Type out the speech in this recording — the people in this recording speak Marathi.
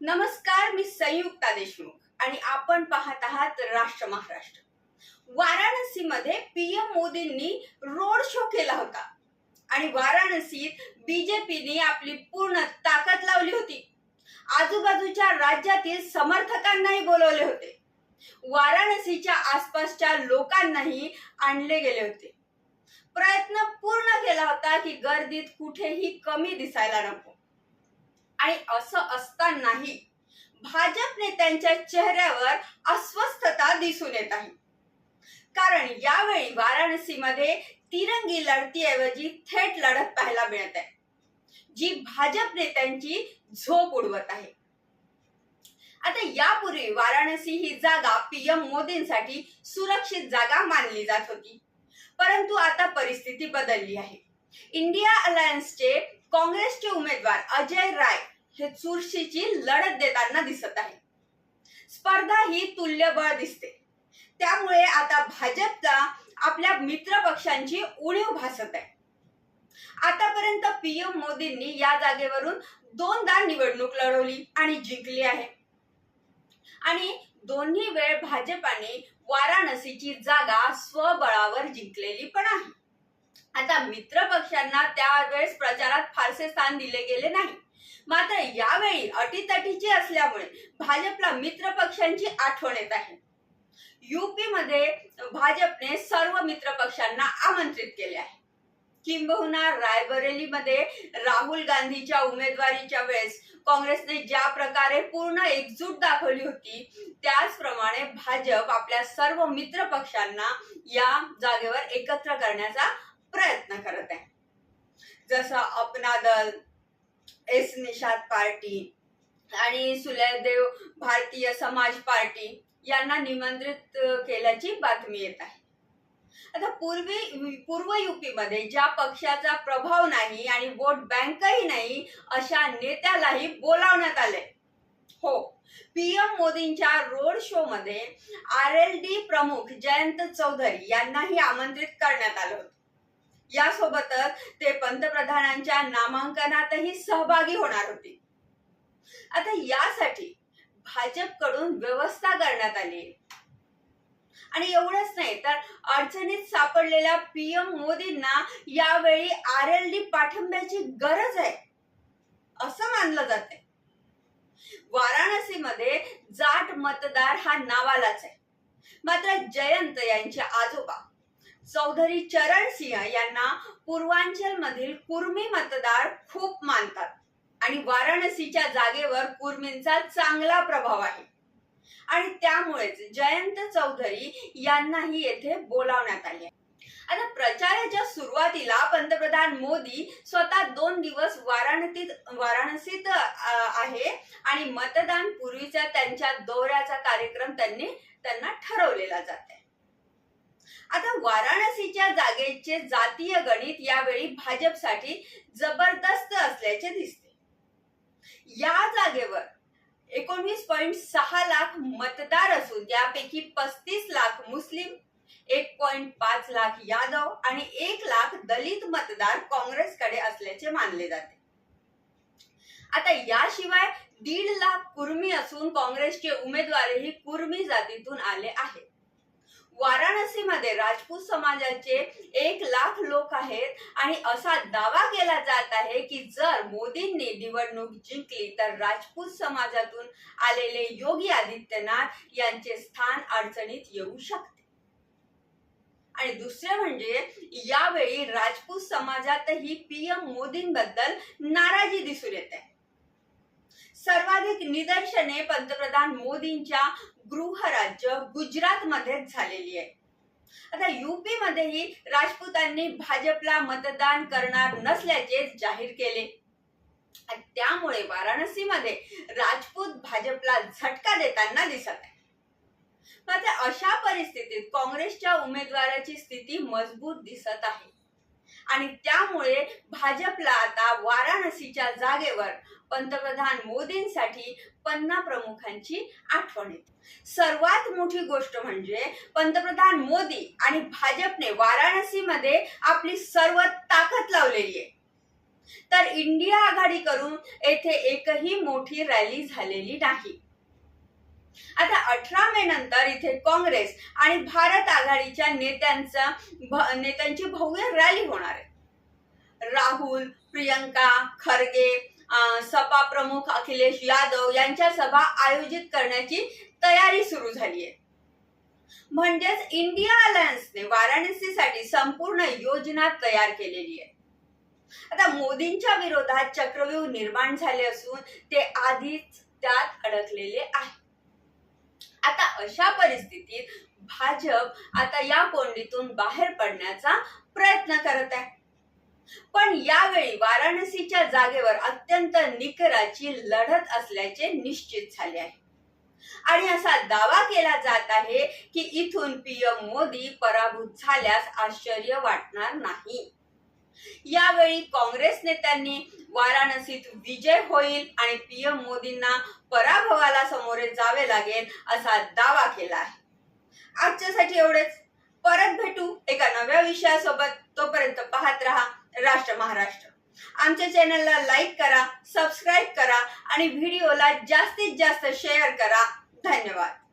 नमस्कार मी संयुक्ता देशमुख आणि आपण पाहत आहात राष्ट्र महाराष्ट्र. वाराणसीमध्ये पीएम मोदींनी रोड शो केला होता आणि वाराणसीत बीजेपीने आपली पूर्ण ताकद लावली होती. आजूबाजूच्या राज्यातील समर्थकांनाही बोलवले होते. वाराणसीच्या आसपासच्या लोकांनाही आणले गेले होते. प्रयत्न पूर्ण केला होता की गर्दीत कुठेही कमी दिसायला नको. आणि असं असतानाही भाजप नेत्यांच्या चेहऱ्यावर अस्वस्थता दिसून येत आहे. कारण यावेळी वाराणसीमध्ये तिरंगी लढतीऐवजी थेट लढत पाहायला मिळत आहे. जी भाजप नेत्यांची झोप उडवत आहे. आता यापूर्वी वाराणसी ही जागा पीएम मोदींसाठी सुरक्षित जागा मानली जात होती. परंतु आता परिस्थिती बदलली आहे. इंडिया अलायन्सचे काँग्रेसचे उमेदवार अजय राय हे चुरशीची लढत देताना दिसत आहे. स्पर्धा ही तुल्यबळ दिसते. त्यामुळे आता भाजपचा आपल्या मित्र पक्षांची उणीव भासत आहे. आतापर्यंत पीएम मोदींनी या जागेवरून दोनदा निवडणूक लढवली आणि जिंकली आहे. आणि दोन्ही वेळ भाजपाने वाराणसीची जागा स्वबळावर जिंकलेली पण आहे. आता मित्र पक्षांना त्यावेळेस प्रचारात फारसे स्थान दिले गेले नाही. मात्र यावेळी अटीतटीची असल्यामुळे भाजपला मित्र पक्षांची आठवण येत आहे. युपी मध्ये भाजपने सर्व मित्र पक्षांना आमंत्रित केले आहे. किंबहुना रायबरेलीमध्ये राहुल गांधीच्या उमेदवारीच्या वेळेस काँग्रेसने ज्या प्रकारे पूर्ण एकजूट दाखवली होती त्याचप्रमाणे भाजप आपल्या सर्व मित्र पक्षांना या जागेवर एकत्र करण्याचा प्रयत्न करत आहे. जसं अपना दल एस निषाद पार्टी आणि सुलयदेव भारतीय समाज पार्टी यांना निमंत्रित केल्याची बातमी येत आहे. आता पूर्वी पूर्व युपीमध्ये ज्या पक्षाचा प्रभाव नाही आणि वोट बँकही नाही अशा नेत्यालाही बोलावण्यात आले. हो पीएम मोदींच्या रोड शो मध्ये आर एल डी प्रमुख जयंत चौधरी यांनाही आमंत्रित करण्यात आलं होतं. यासोबतच ते पंतप्रधानांच्या नामांकनातही सहभागी होणार होते. आता यासाठी भाजपकडून व्यवस्था करण्यात आली आहे. आणि एवढंच नाही तर अडचणीत सापडलेल्या पीएम मोदींना यावेळी आर एल डी पाठिंब्याची गरज आहे असं मानलं जात आहे. वाराणसीमध्ये जाट मतदार हा नावालाच आहे. मात्र जयंत यांचे आजोबा चौधरी चरण सिंह यांना पूर्वांचल मधील कुर्मी मतदार खूप मानतात. आणि वाराणसीच्या जागेवर कुर्मींचा चांगला प्रभाव आहे. आणि त्यामुळेच जयंत चौधरी यांनाही येथे बोलावण्यात आले. आता प्रचाराच्या सुरुवातीला पंतप्रधान मोदी स्वतः दोन दिवस वाराणसीत वाराणसीत आहे. आणि मतदान पूर्वीच्या त्यांच्या दौऱ्याचा कार्यक्रम त्यांनी त्यांना ठरवलेला जात आहे आता वाराणसीच्या जागेचे जातीय गणित यावेळी भाजपसाठी जबरदस्त असल्याचे दिसते. या जागेवर एकोणवीस पॉईंट सहा लाख मतदार असून त्यापैकी पस्तीस लाख मुस्लिम एक पॉइंट पाच लाख यादव आणि एक लाख दलित मतदार काँग्रेसकडे असल्याचे मानले जाते. आता याशिवाय दीड लाख कुर्मी असून काँग्रेसचे उमेदवारही कुर्मी जातीतून आले आहेत. वाराणसीमध्ये राजपूत समाजाचे एक लाख लोक आहेत आणि असा दावा केला जात आहे की जर मोदींनी निवडणूक जिंकली तर राजपूत समाजातून आलेले योगी आदित्यनाथ यांचे स्थान अडचणीत येऊ शकते. आणि दुसरे म्हणजे यावेळी राजपूत समाजातही पीएम मोदींबद्दल नाराजी दिसून येत. आहे सर्वाधिक निदर्शने पंतप्रधान मोदींच्या गृहराज्य गुजरात मध्येच झालेली आहे. आता युपी मध्येही राजपूतांनी भाजपला मतदान करणार नसल्याचे जाहीर केले. त्यामुळे वाराणसीमध्ये राजपूत भाजपला झटका देताना दिसत आहे. मात्र अशा परिस्थितीत काँग्रेसच्या उमेदवाराची स्थिती मजबूत दिसत आहे. आणि त्यामुळे भाजपला आता वाराणसीच्या जागेवर पंतप्रधान मोदींसाठी पन्ना प्रमुखांची आठवण येते. सर्वात मोठी गोष्ट म्हणजे पंतप्रधान मोदी आणि भाजपने वाराणसीमध्ये आपली सर्व ताकद लावलेली आहे. तर इंडिया आघाडी करून येथे एकही मोठी रॅली झालेली नाही. आता अठरा मे नंतर इथे काँग्रेस आणि भारत आघाडीच्या नेत्यांचा नेत्यांची भव्य रॅली होणार आहे. राहुल प्रियंका खरगे सपा प्रमुख अखिलेश यादव यांच्या सभा आयोजित करण्याची तयारी सुरू झाली आहे. म्हणजेच इंडिया अलायन्सने वाराणसीसाठी संपूर्ण योजना तयार केलेली आहे. आता मोदींच्या विरोधात चक्रव्यूह निर्माण झाले असून ते आधीच त्यात अडकलेले आहे आता अशा परिस्थितीत भाजप आता या कोंडीतून बाहेर पडण्याचा प्रयत्न करत आहे. पण यावेळी वाराणसीच्या जागेवर अत्यंत निकराची लढत असल्याचे निश्चित झाले आहे. आणि असा दावा केला जात आहे की इथून पीएम मोदी पराभूत झाल्यास आश्चर्य वाटणार नाही. यावेळी काँग्रेस नेत्यांनी वाराणसीत विजय होईल आणि पीएम मोदींना पराभवाला सामोरे जावे लागेल असा दावा केला आहे. आजच्यासाठी एवढेच. परत भेटू एका नव्या विषयासोबत. तोपर्यंत पाहत राहा राष्ट्र महाराष्ट्र. आमच्या चॅनलला लाईक करा सबस्क्राईब करा आणि व्हिडिओला जास्तीत जास्त शेअर करा. धन्यवाद.